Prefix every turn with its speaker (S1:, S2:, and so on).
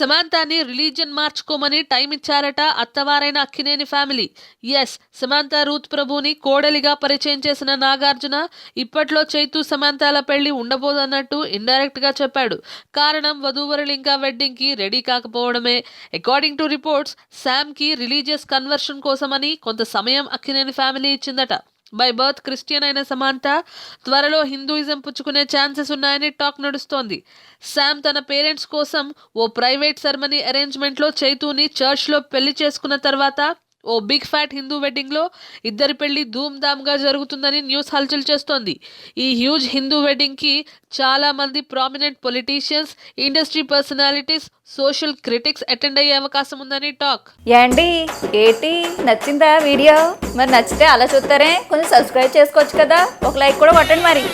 S1: సమాంతాని religion మార్చుకోమని time ఇచ్చారట అత్తవారైన Akkineni family. Yes Samantha Ruth ప్రభుని కోడలిగా పరిచయం చేసిన నాగార్జున ఇప్పట్లో చైతు సమాంతాల పెళ్ళి ఉండబోదన్నట్టు ఇండైరెక్ట్గా చెప్పాడు. కారణం వధూవరులు ఇంకా వెడ్డింగ్కి రెడీ కాకపోవడమే. అకార్డింగ్ టు రిపోర్ట్స్ శామ్కి రిలీజియస్ కన్వర్షన్ కోసమని కొంత సమయం అక్కినేని ఫ్యామిలీ ఇచ్చిందట. బై బర్త్ క్రిస్టియన్ అయిన సమాంత త్వరలో హిందూయిజం పుచ్చుకునే ఛాన్సెస్ ఉన్నాయని టాక్ నడుస్తోంది. శామ్ తన పేరెంట్స్ కోసం ఓ ప్రైవేట్ సెరమనీ అరేంజ్మెంట్లో చైతూని చర్చ్లో పెళ్ళి చేసుకున్న తర్వాత ఓ బిగ్ ఫ్యాట్ హిందూ వెడ్డింగ్లో ఇద్దరి పెళ్ళి ధూమ్ ధామ్గా జరుగుతుందని న్యూస్ హల్చల్ చేస్తోంది. ఈ హ్యూజ్ హిందూ వెడ్డింగ్కి చాలామంది prominent politicians industry personalities social critics attend అయ్యే అవకాశం ఉందని టాక్.
S2: ఏండి ఏంటి నచ్చిందా వీడియో? మరి నచ్చితే అలా చూస్తారే? కొంచెం సబ్స్క్రైబ్ చేసుకోవచ్చు కదా. ఒక లైక్ కూడా కొట్టండి మరి.